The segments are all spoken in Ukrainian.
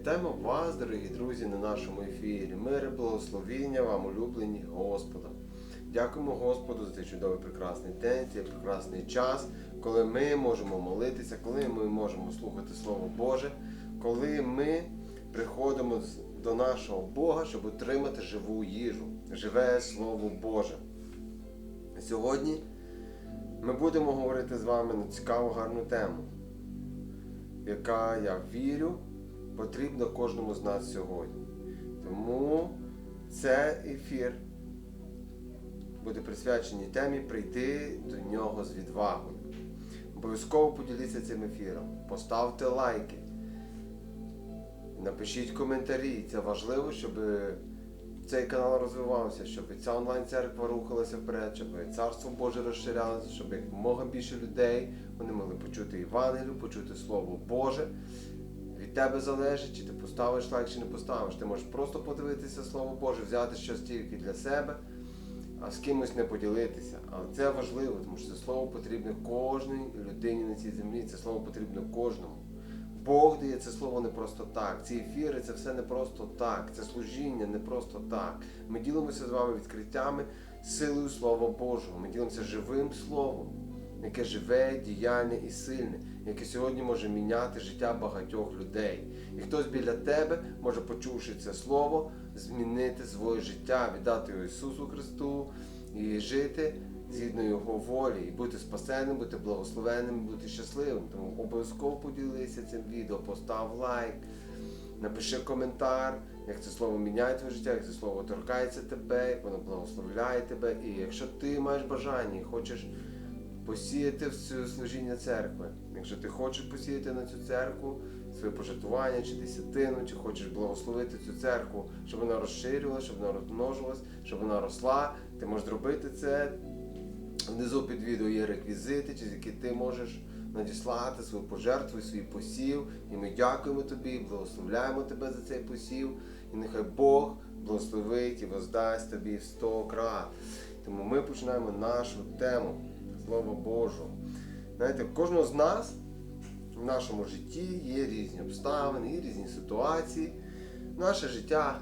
Вітаємо вас, дорогі друзі, на нашому ефірі. Мир благословіння вам, улюблені Господом. Дякуємо Господу за цей чудовий прекрасний день, цей прекрасний час, коли ми можемо молитися, коли ми можемо слухати Слово Боже, коли ми приходимо до нашого Бога, щоб отримати живу їжу, живе Слово Боже. Сьогодні ми будемо говорити з вами на цікаву гарну тему, яка, я вірю, потрібна кожному з нас сьогодні. Тому це ефір буде присвячений темі прийти до нього з відвагою. Обов'язково поділіться цим ефіром, поставте лайки, напишіть коментарі. Це важливо, щоб цей канал розвивався, щоб ця онлайн-церква рухалася вперед, щоб царство Боже розширялося, щоб якомога більше людей вони могли почути Євангелію, почути Слово Боже. Від тебе залежить, чи ти поставиш лайк, чи не поставиш. Ти можеш просто подивитися Слово Боже, взяти щось тільки для себе, а з кимось не поділитися. Але це важливо, тому що це слово потрібне кожній людині на цій землі. Це слово потрібно кожному. Бог дає це слово не просто так. Ці ефіри це все не просто так. Це служіння не просто так. Ми ділимося з вами відкриттями силою Слова Божого. Ми ділимося живим словом, яке живе, діяльне і сильне, яке сьогодні може міняти життя багатьох людей. І хтось біля тебе може, почувши це слово, змінити своє життя, віддати його Ісусу Христу і жити згідно Його волі, і бути спасеним, бути благословенним, бути щасливим. Тому обов'язково поділися цим відео, постав лайк, напиши коментар, як це слово міняє твоє життя, як це слово торкається тебе, як воно благословляє тебе. І якщо ти маєш бажання і хочеш посіяти в служіння церкви, якщо ти хочеш посіяти на цю церкву своє пожертвування чи десятину, чи хочеш благословити цю церкву, щоб вона розширювалася, щоб вона розмножувалась, щоб вона росла, ти можеш зробити це. Внизу під відео є реквізити, через які ти можеш надіслати свою пожертву, свій посів. І ми дякуємо тобі, благословляємо тебе за цей посів. І нехай Бог благословить і воздасть тобі в сто крат. Тому ми починаємо нашу тему Слова Божого. Знаєте, кожного з нас в нашому житті є різні обставини, є різні ситуації. Наше життя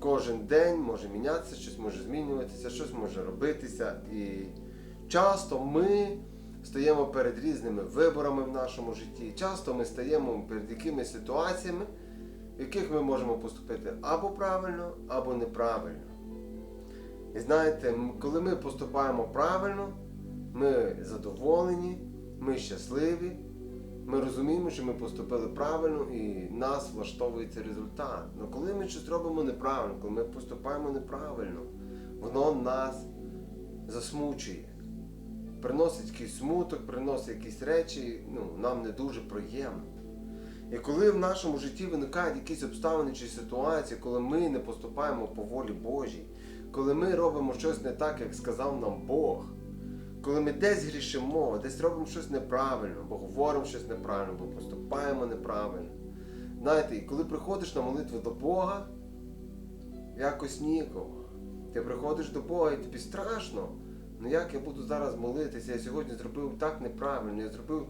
кожен день може мінятися, щось може змінюватися, щось може робитися. І часто ми стаємо перед різними виборами в нашому житті. Часто ми стаємо перед якимись ситуаціями, в яких ми можемо поступити або правильно, або неправильно. І знаєте, коли ми поступаємо правильно, ми задоволені, ми щасливі, ми розуміємо, що ми поступили правильно і нас влаштовує цей результат. Але коли ми щось робимо неправильно, коли ми поступаємо неправильно, воно нас засмучує. Приносить якийсь смуток, приносить якісь речі, ну, нам не дуже приємно. І коли в нашому житті виникають якісь обставини чи ситуації, коли ми не поступаємо по волі Божій, коли ми робимо щось не так, як сказав нам Бог, коли ми десь грішимо, десь робимо щось неправильно, або говоримо щось неправильно, або поступаємо неправильно. Знаєте, і коли приходиш на молитву до Бога, якось ніяково. Ти приходиш до Бога і тобі страшно. Ну як я буду зараз молитися? Я сьогодні зробив так неправильно, я зробив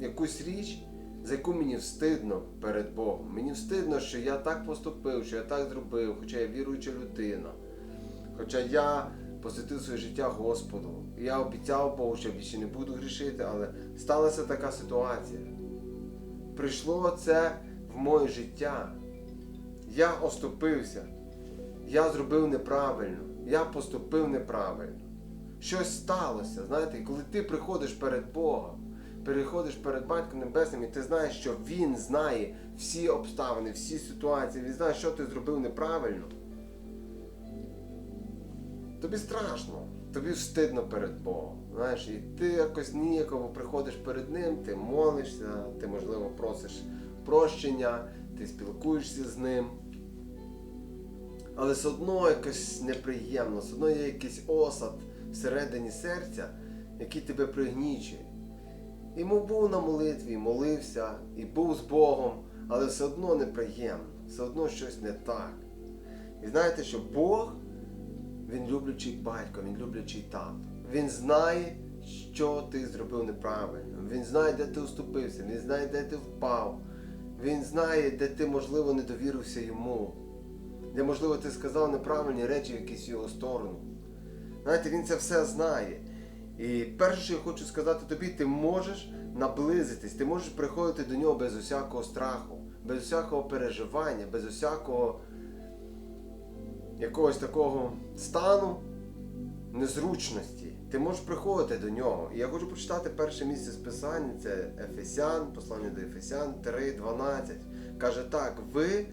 якусь річ, за яку мені встидно перед Богом. Мені встидно, що я так поступив, що я так зробив, хоча я віруюча людина. Хоча я посвятив своє життя Господу. Я обіцяв Богу, що більше не буду грішити, але сталася така ситуація. Прийшло це в моє життя. Я оступився. Я зробив неправильно. Я поступив неправильно. Щось сталося, знаєте, коли ти приходиш перед Богом, переходиш перед Батьком Небесним, і ти знаєш, що Він знає всі обставини, всі ситуації, він знає, що ти зробив неправильно. Тобі страшно, тобі встидно перед Богом. Знаєш, і ти якось ніяково приходиш перед Ним, ти молишся, ти, можливо, просиш прощення, ти спілкуєшся з ним. Але все одно якось неприємно, все одно є якийсь осад всередині серця, який тебе пригнічує. І мов був на молитві, молився, і був з Богом, але все одно неприємно, все одно щось не так. І знаєте, що Бог, Він люблячий батько, Він люблячий тато. Він знає, що ти зробив неправильно. Він знає, де ти уступився, він знає, де ти впав. Він знає, де ти, можливо, не довірився йому. Де, можливо, ти сказав неправильні речі в якусь його сторону. Знаєте, він це все знає. І перше, що я хочу сказати тобі, ти можеш наблизитись, ти можеш приходити до нього без усякого страху, без усякого переживання, без усякого якогось такого стану незручності. Ти можеш приходити до нього. І я хочу прочитати перше місце з Писання, це Ефесян, послання до Ефесян 3.12. Каже так, ви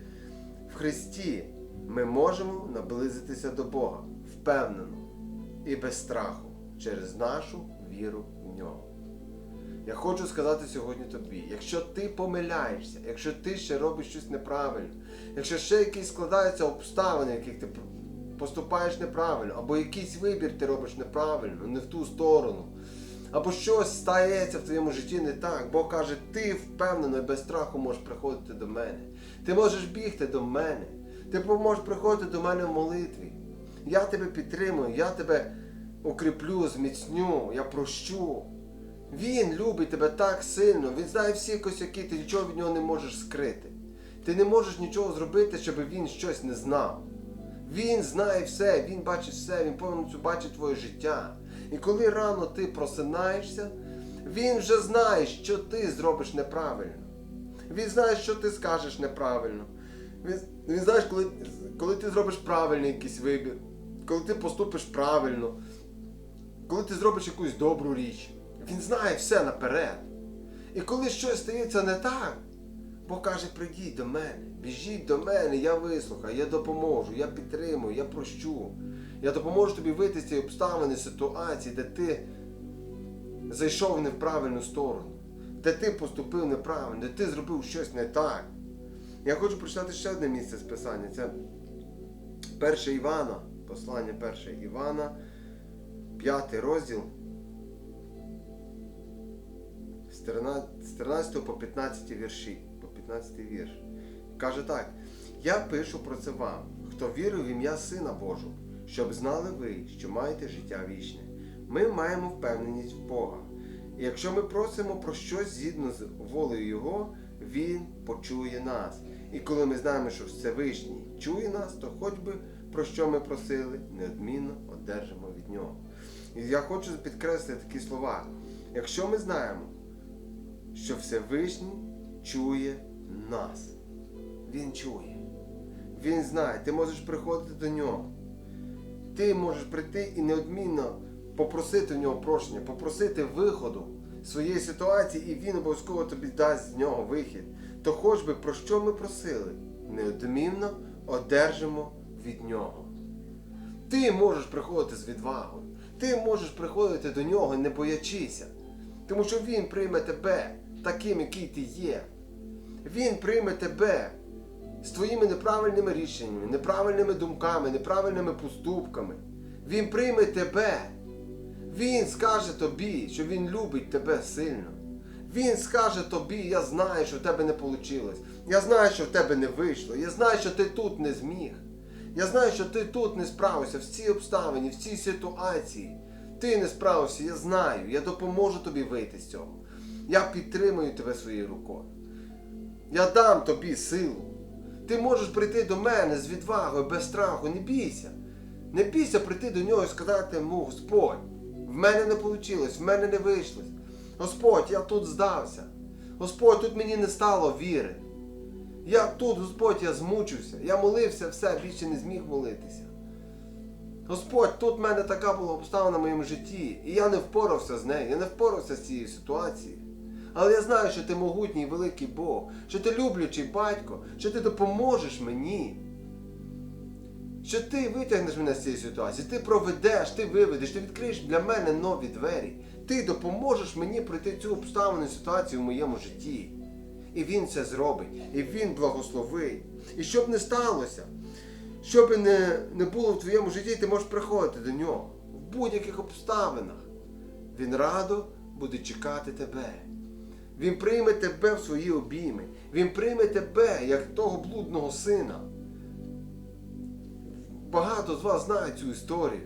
в Христі ми можемо наблизитися до Бога впевнено і без страху через нашу віру в нього. Я хочу сказати сьогодні тобі, якщо ти помиляєшся, якщо ти ще робиш щось неправильно, якщо ще якісь складаються обставини, яких ти поступаєш неправильно, або якийсь вибір ти робиш неправильно, не в ту сторону, або щось стається в твоєму житті не так, Бог каже, ти впевнено і без страху можеш приходити до мене. Ти можеш бігти до мене, ти можеш приходити до мене в молитві. Я тебе підтримую, я тебе укріплю, зміцню, я прощу. Він любить тебе так сильно, він знає всі косяки, ти нічого від нього не можеш скрити. Ти не можеш нічого зробити, щоб він щось не знав. Він знає все, він бачить все, він повністю бачить твоє життя. І коли рано ти просинаєшся, він вже знає, що ти зробиш неправильно. Він знає, що ти скажеш неправильно. Він, він знає, коли, коли ти зробиш правильний якийсь вибір, коли ти поступиш правильно, коли ти зробиш якусь добру річ. Він знає все наперед. І коли щось стається не так, Бог каже, прийдіть до мене, біжіть до мене, я вислухаю, я допоможу, я підтримую, я прощу. Я допоможу тобі вийти з цієї обставини, ситуації, де ти зайшов не в правильну сторону, де ти поступив неправильно, де ти зробив щось не так. Я хочу прочитати ще одне місце з Писання. Це 1 Івана, послання 1 Івана, 5 розділ. З 13 по 15 вірші, по 15 вірш. Каже так: Я пишу про це вам, хто вірив в ім'я Сина Божого, щоб знали ви, що маєте життя вічне. Ми маємо впевненість в Бога. І якщо ми просимо про щось згідно з волею Його, Він почує нас. І коли ми знаємо, що Всевишній чує нас, то хоч би про що ми просили, неодмінно одержимо від нього. І я хочу підкреслити такі слова. Якщо ми знаємо, що Всевишній чує нас. Він чує. Він знає, ти можеш приходити до нього. Ти можеш прийти і неодмінно попросити в нього прощення, попросити виходу своєї ситуації, і він обов'язково тобі дасть з нього вихід. То хоч би про що ми просили, неодмінно одержимо від нього. Ти можеш приходити з відвагою. Ти можеш приходити до нього, не боячися. Тому що Він прийме тебе таким, який ти є. Він прийме тебе з твоїми неправильними рішеннями, неправильними думками, неправильними поступками. Він прийме тебе. Він скаже тобі, що він любить тебе сильно. Він скаже тобі, я знаю, що в тебе не вийшло. Я знаю, що в тебе не вийшло. Я знаю, що ти тут не зміг. Я знаю, що ти тут не справився в цій обставині, в цій ситуації. Ти не справився, я знаю. Я допоможу тобі вийти з цього. Я підтримую тебе своєю рукою. Я дам тобі силу. Ти можеш прийти до мене з відвагою, без страху, не бійся. Не бійся прийти до нього і сказати йому, Господь, в мене не вийшло, в мене не вийшло. Господь, я тут здався. Господь, тут мені не стало віри. Я тут, Господь, я змучився. Я молився, все, більше не зміг молитися. Господь, тут в мене така була обставина в моєму житті, і я не впорався з нею, я не впорався з цією ситуацією. Але я знаю, що ти могутній великий Бог, що ти люблячий батько, що ти допоможеш мені. Що ти витягнеш мене з цієї ситуації, ти проведеш, ти виведеш, ти відкриєш для мене нові двері. Ти допоможеш мені пройти цю обставину ситуацію в моєму житті. І він це зробить, і він благословить. І щоб не сталося, що би не, не було в твоєму житті, ти можеш приходити до нього в будь-яких обставинах. Він радо буде чекати тебе. Він прийме тебе в свої обійми. Він прийме тебе як того блудного сина. Багато з вас знають цю історію.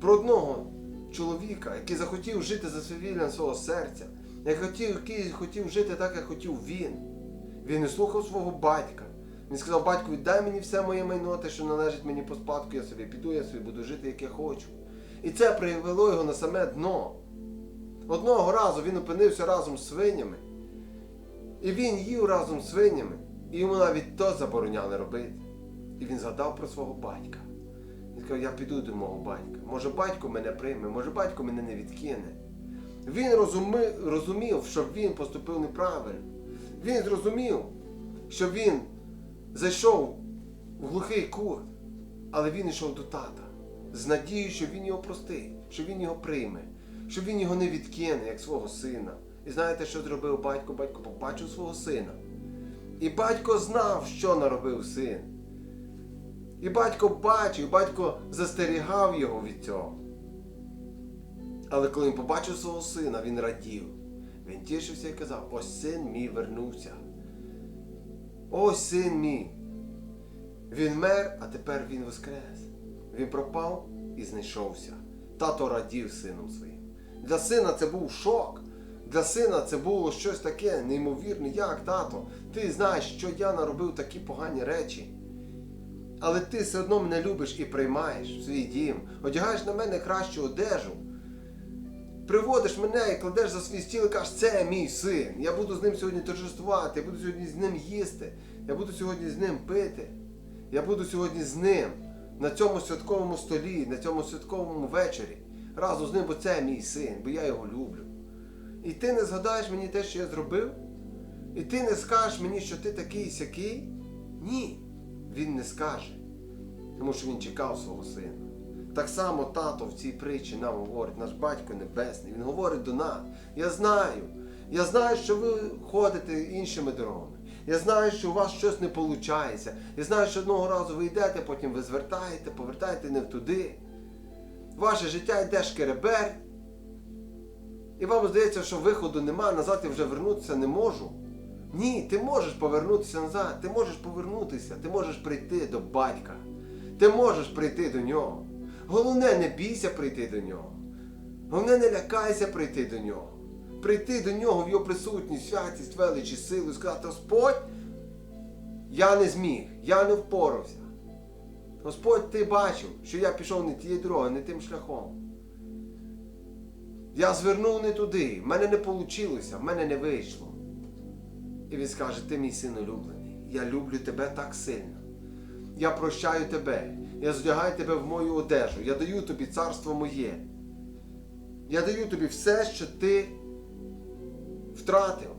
Про одного чоловіка, який захотів жити за свавіллям свого серця. який хотів жити так, як хотів він. Він не слухав свого батька. Він сказав, батьку, віддай мені все моє майно, те, що належить мені по спадку, я собі піду, я собі буду жити, як я хочу. І це привело його на саме дно. Одного разу він опинився разом з свинями. І він їв разом з свинями. І йому навіть то забороняли робити. І він згадав про свого батька. Він сказав, я піду до мого батька. Може батько мене прийме, може батько мене не відкине. Він розумів, що він поступив неправильно. Він зрозумів, що він зайшов в глухий кут, але він йшов до тата з надією, що він його простить, що він його прийме, що він його не відкине, як свого сина. І знаєте, що зробив батько? Батько побачив свого сина. І батько знав, що наробив син. І батько бачив, батько застерігав його від цього. Але коли він побачив свого сина, він радів. Він тішився і казав: ось син мій вернувся. Ось син мій. Він мер, а тепер він воскрес. Він пропав і знайшовся. Тато радів сином своїм. Для сина це був шок. Для сина це було щось таке неймовірне. Як, тато? Ти знаєш, що я наробив такі погані речі. Але ти все одно мене любиш і приймаєш в свій дім, одягаєш на мене кращу одежу. Приводиш мене і кладеш за свій стіл і кажеш, це мій син. Я буду з ним сьогодні торжествувати, я буду сьогодні з ним їсти, я буду сьогодні з ним пити. Я буду сьогодні з ним на цьому святковому столі, на цьому святковому вечорі. Разом з ним, бо це мій син, бо я його люблю. І ти не згадаєш мені те, що я зробив? І ти не скажеш мені, що ти такий сякий? Ні, він не скаже. Тому що він чекав свого сина. Так само тато в цій притчі нам говорить, наш батько небесний, він говорить до нас. Я знаю, я знаю, що ви ходите іншими дорогами. Я знаю, що у вас щось не виходить. Я знаю, що одного разу ви йдете, потім ви звертаєте, повертаєте не туди. Ваше життя йде шкереберть. І вам здається, що виходу нема, назад я вже вернутися не можу. Ні, ти можеш повернутися назад, ти можеш повернутися, ти можеш прийти до батька. Ти можеш прийти до нього. Головне, не бійся прийти до нього. Головне, не лякайся прийти до нього. Прийти до нього в його присутність, святість, велич і силу і сказати, Господь, я не зміг, я не впорався. Господь, ти бачив, що я пішов не тією дорогою, не тим шляхом. Я звернув не туди, в мене не вийшло, в мене не вийшло. І він скаже, ти мій син улюблений, я люблю тебе так сильно. Я прощаю тебе, я здягаю тебе в мою одежу, я даю тобі царство моє. Я даю тобі все, що ти втратив,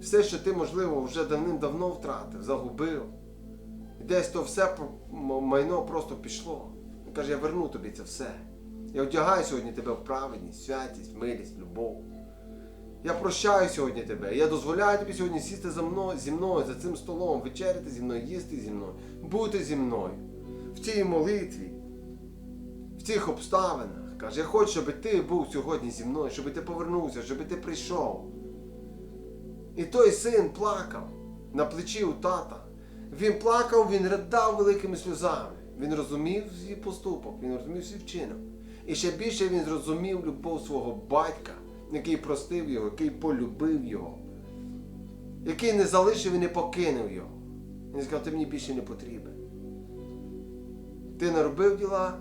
все, що ти, можливо, вже давним-давно втратив, загубив. Десь то все майно просто пішло. Він каже, я верну тобі це все. Я одягаю сьогодні тебе в праведність, святість, милість, любов. Я прощаю сьогодні тебе. Я дозволяю тобі сьогодні сісти за мною, зі мною, за цим столом, вечеряти зі мною, їсти зі мною, бути зі мною. В цій молитві, в цих обставинах. Каже, я хочу, щоб ти був сьогодні зі мною, щоб ти повернувся, щоб ти прийшов. І той син плакав на плечі у тата. Він плакав, він ридав великими сльозами. Він розумів свій поступок, він розумів свій вчинок. І ще більше він зрозумів любов свого батька, який простив його, який полюбив його, який не залишив і не покинув його. Він сказав, ти мені більше не потрібен. Ти наробив діла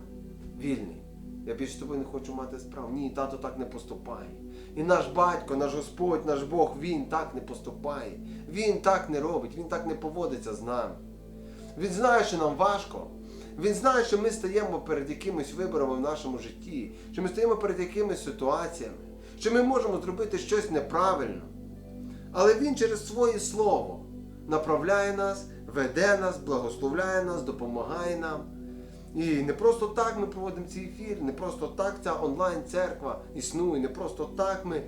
вільний. Я більше з тобою не хочу мати справ. Ні, тато так не поступає. І наш батько, наш Господь, наш Бог, Він так не поступає. Він так не робить, Він так не поводиться з нами. Він знає, що нам важко. Він знає, що ми стаємо перед якимись виборами в нашому житті, що ми стаємо перед якимись ситуаціями, що ми можемо зробити щось неправильно. Але Він через своє слово направляє нас, веде нас, благословляє нас, допомагає нам. І не просто так ми проводимо ці ефіри, не просто так ця онлайн-церква існує, не просто так ми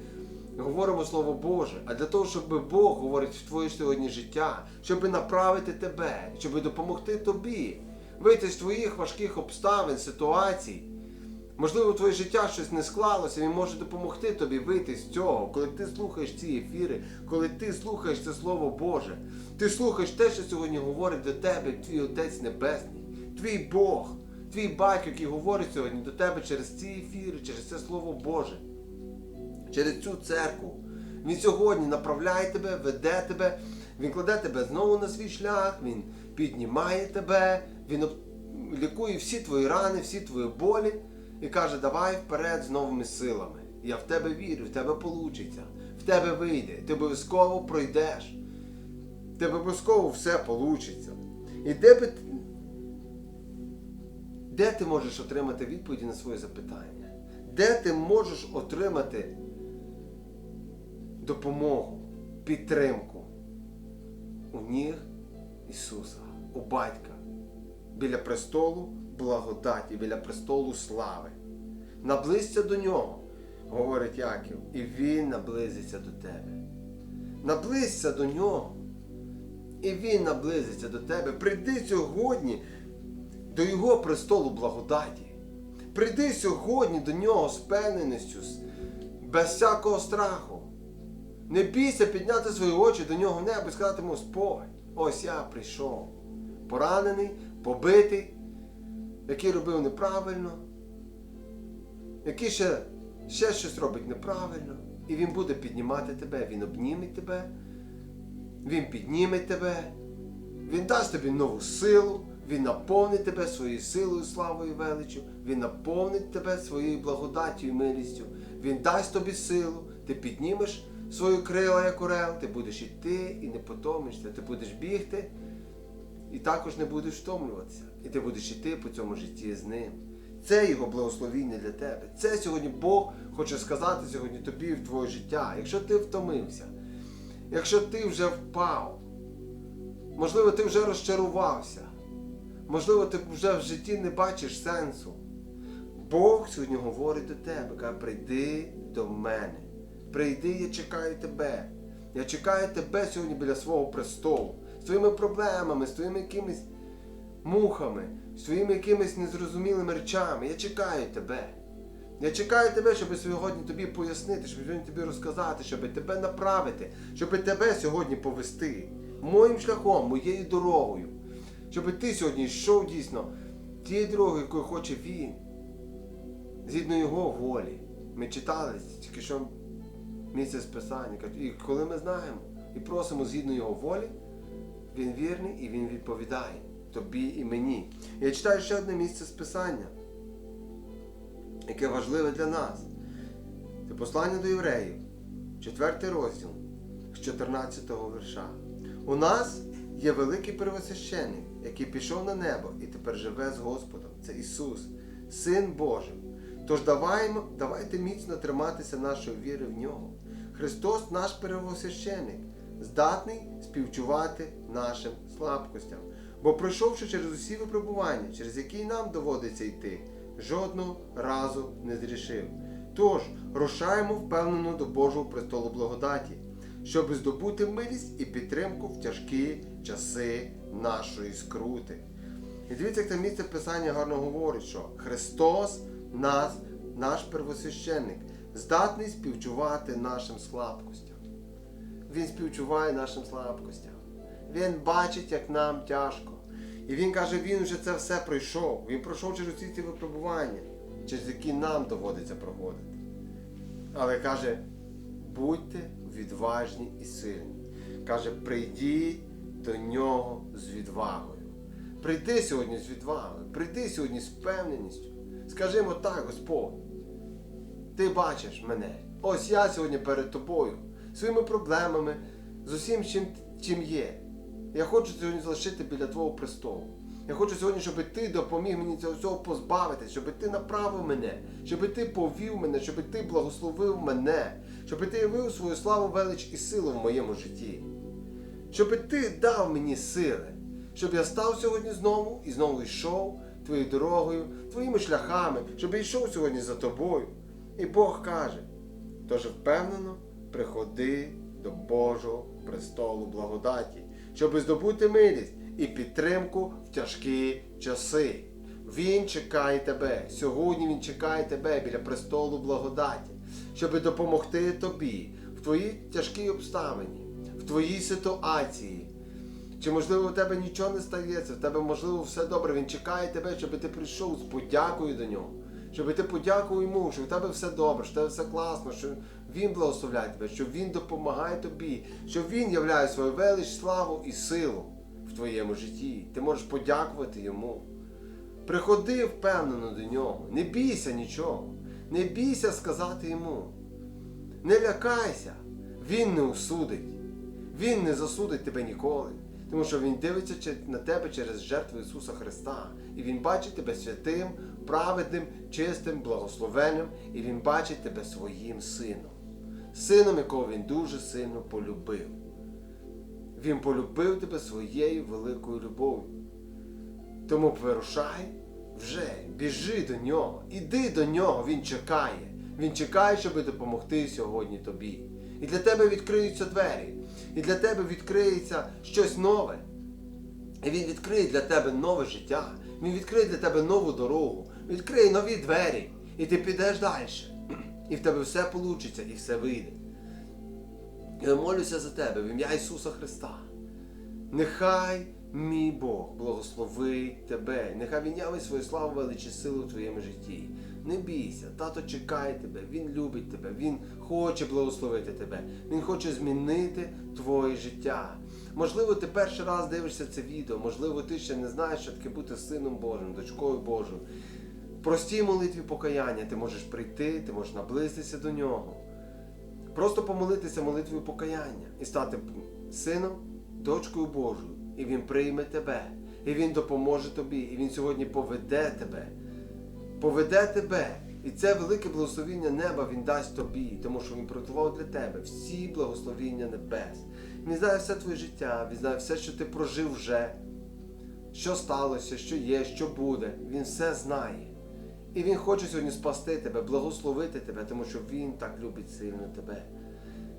говоримо Слово Боже, а для того, щоб Бог говорить в твоє сьогодні життя, щоб направити тебе, щоб допомогти тобі вийти з твоїх важких обставин, ситуацій. Можливо, твоє життя щось не склалося, він може допомогти тобі вийти з цього, коли ти слухаєш ці ефіри, коли ти слухаєш це Слово Боже. Ти слухаєш те, що сьогодні говорить до тебе твій Отець Небесний, твій Бог, твій батько, який говорить сьогодні до тебе через ці ефіри, через це Слово Боже, через цю церкву. Він сьогодні направляє тебе, веде тебе, він кладе тебе знову на свій шлях, він піднімає тебе, він лікує всі твої рани, всі твої болі і каже, давай вперед з новими силами. Я в тебе вірю, в тебе вийде, в тебе вийде, ти обов'язково пройдеш. Тебе обов'язково все вийде. І де би де ти можеш отримати відповіді на свої запитання? Де ти можеш отримати допомогу, підтримку? У ніг Ісуса, у Батька, біля престолу благодаті, біля престолу слави. Наблизься до нього, говорить Яків, і Він наблизиться до тебе. Наблизься до нього. І він наблизиться до тебе. Прийди сьогодні до Його престолу благодаті. Прийди сьогодні до нього з певненістю, без всякого страху. Не бійся підняти свої очі до нього в небо і сказати йому, Господь, ось я прийшов. Поранений, побитий, який робив неправильно, який ще, ще щось робить неправильно. І він буде піднімати тебе, він обніме тебе, він підніме тебе, він дасть тобі нову силу, він наповнить тебе своєю силою, славою і величчю, він наповнить тебе своєю благодаттю і милістю, він дасть тобі силу, ти піднімеш свою крила, як орел, ти будеш йти і не потомишся, ти будеш бігти і також не будеш втомлюватися. І ти будеш йти по цьому житті з ним. Це його благословіння для тебе. Це сьогодні Бог хоче сказати сьогодні тобі в твоє життя. Якщо ти втомився, якщо ти вже впав, можливо, ти вже розчарувався, можливо, ти вже в житті не бачиш сенсу. Бог сьогодні говорить до тебе, каже, прийди до мене. Прийди, я чекаю тебе. Я чекаю тебе сьогодні біля свого престолу. З твоїми проблемами, з твоїми якимись мухами, з твоїми якимись незрозумілими речами. Я чекаю тебе. Я чекаю тебе, щоб сьогодні тобі пояснити, щоб сьогодні тобі розказати, щоб тебе направити, щоб тебе сьогодні повести моїм шляхом, моєю дорогою. Щоб ти сьогодні йшов дійсно тією дорогою, якою хоче він, згідно його волі. Ми читали тільки що місяць Писання. І коли ми знаємо і просимо згідно його волі, він вірний і він відповідає тобі і мені. Я читаю ще одне місце з Писання, яке важливе для нас. Це послання до євреїв, 4 розділ з 14 вірша. У нас є великий первосвященник, який пішов на небо і тепер живе з Господом. Це Ісус, Син Божий. Тож даваймо, давайте міцно триматися нашої віри в нього. Христос наш первосвященник, здатний співчувати нашим слабкостям. Бо пройшовши через усі випробування, через які нам доводиться йти, жодного разу не зрішив. Тож рушаємо впевнено до Божого престолу благодаті, щоб здобути милість і підтримку в тяжкі часи нашої скрути. І дивіться, як там місце Писання гарно говорить, що Христос нас, наш первосвященник, здатний співчувати нашим слабкостям. Він співчуває нашим слабкостям. Він бачить, як нам тяжко. І він каже, він вже це все пройшов. Він пройшов через усі ці випробування, через які нам доводиться проходити. Але каже, будьте відважні і сильні. Каже, прийдіть до нього з відвагою. Прийди сьогодні з відвагою, прийди сьогодні з впевненістю. Скажімо так, Господь, ти бачиш мене. Ось я сьогодні перед тобою, своїми проблемами, з усім, чим, чим є. Я хочу сьогодні залишити біля Твого престолу. Я хочу сьогодні, щоб ти допоміг мені цього всього позбавитись, щоб ти направив мене, щоб ти повів мене, щоб ти благословив мене, щоб ти явив свою славу, велич і силу в моєму житті. Щоб ти дав мені сили, щоб я став сьогодні знову і знову йшов твоєю дорогою, твоїми шляхами, щоб я йшов сьогодні за тобою. І Бог каже, тож впевнено приходи до Божого престолу благодаті, щоб здобути милість і підтримку в тяжкі часи. Він чекає тебе. Сьогодні Він чекає тебе біля престолу благодаті, щоб допомогти тобі в твоїй тяжкій обставині, в твоїй ситуації. Чи можливо у тебе нічого не стається, в тебе можливо все добре. Він чекає тебе, щоб ти прийшов з подякою до нього, щоб ти подякував йому, що в тебе все добре, що в тебе все класно, що Він благословляє тебе, що Він допомагає тобі, що Він являє свою велич, славу і силу в твоєму житті. Ти можеш подякувати йому. Приходи впевнено до нього, не бійся нічого, не бійся сказати йому. Не лякайся, він не осудить, він не засудить тебе ніколи. Тому що Він дивиться на тебе через жертву Ісуса Христа. І Він бачить тебе святим, праведним, чистим, благословенним, і Він бачить тебе своїм сином, сином, якого Він дуже сильно полюбив. Він полюбив тебе своєю великою любов'ю. Тому вирушай вже, біжи до нього, іди до нього, він чекає. Він чекає, щоб допомогти сьогодні тобі. І для тебе відкриються двері, і для тебе відкриється щось нове. І він відкриє для тебе нове життя. Він відкриє для тебе нову дорогу, відкриє нові двері, і ти підеш далі. І в тебе все вийде, і все вийде. Я молюся за тебе в ім'я Ісуса Христа. Нехай мій Бог благословить тебе, нехай він явить свою славу величі сили у твоєму житті. Не бійся, тато чекає тебе, він любить тебе, він хоче благословити тебе, він хоче змінити твоє життя. Можливо, ти перший раз дивишся це відео, можливо, ти ще не знаєш, що таке бути сином Божим, дочкою Божою. В простій молитві покаяння ти можеш прийти, ти можеш наблизитися до нього. Просто помолитися молитвою покаяння і стати сином, дочкою Божою. І Він прийме тебе, і Він допоможе тобі, і Він сьогодні поведе тебе. Поведе тебе. І це велике благословіння неба Він дасть тобі, тому що Він приготував для тебе всі благословіння небес. Він знає все твоє життя, він знає все, що ти прожив вже, що сталося, що є, що буде. Він все знає. І Він хоче сьогодні спасти тебе, благословити тебе, тому що Він так любить сильно тебе.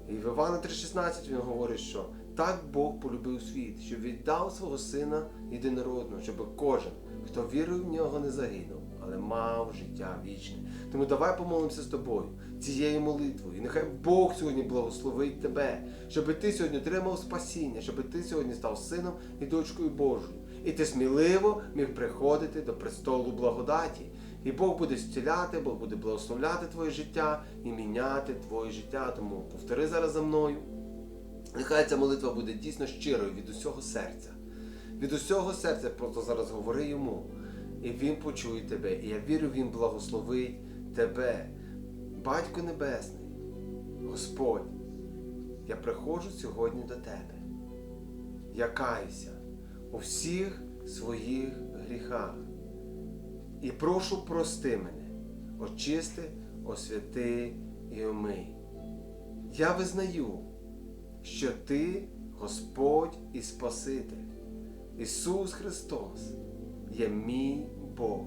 І в Івана 3,16 він говорить, що так Бог полюбив світ, що віддав свого сина єдинородного, щоб кожен, хто вірив в нього, не загинув, але мав життя вічне. Тому давай помолимося з тобою цією молитвою. І нехай Бог сьогодні благословить тебе, щоб ти сьогодні отримав спасіння, щоб ти сьогодні став сином і дочкою Божою. І ти сміливо міг приходити до престолу благодаті. І Бог буде зціляти, Бог буде благословляти твоє життя і міняти твоє життя. Тому повтори зараз за мною. Нехай ця молитва буде дійсно щирою від усього серця. Від усього серця просто зараз говори йому. І він почує тебе. І я вірю, він благословить тебе. Батько Небесний, Господь, я приходжу сьогодні до тебе. Я каюся у всіх своїх гріхах. І прошу прости мене, очисти, освяти і омий. Я визнаю, що Ти Господь і Спаситель. Ісус Христос є мій Бог.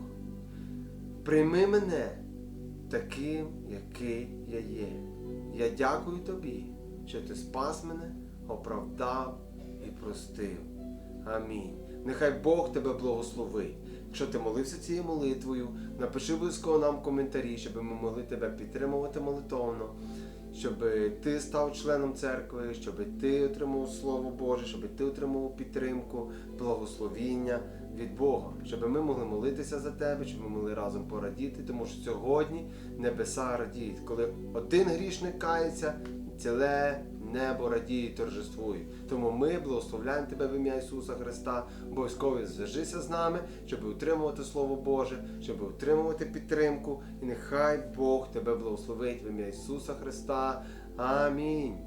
Прийми мене таким, який я є. Я дякую тобі, що ти спас мене, оправдав і простив. Амінь. Нехай Бог тебе благословить. Якщо ти молився цією молитвою, напиши обов'язково нам коментарі, щоб ми могли тебе підтримувати молитовно, щоб ти став членом церкви, щоб ти отримав Слово Боже, щоб ти отримав підтримку, благословіння від Бога, щоб ми могли молитися за тебе, щоб ми могли разом порадіти, тому що сьогодні небеса радіють. Коли один грішник кається, ціле небо радіє торжествує. Тому ми благословляємо тебе в ім'я Ісуса Христа. Обов'язково зв'яжися з нами, щоб утримувати Слово Боже, щоб утримувати підтримку. І нехай Бог тебе благословить в ім'я Ісуса Христа. Амінь.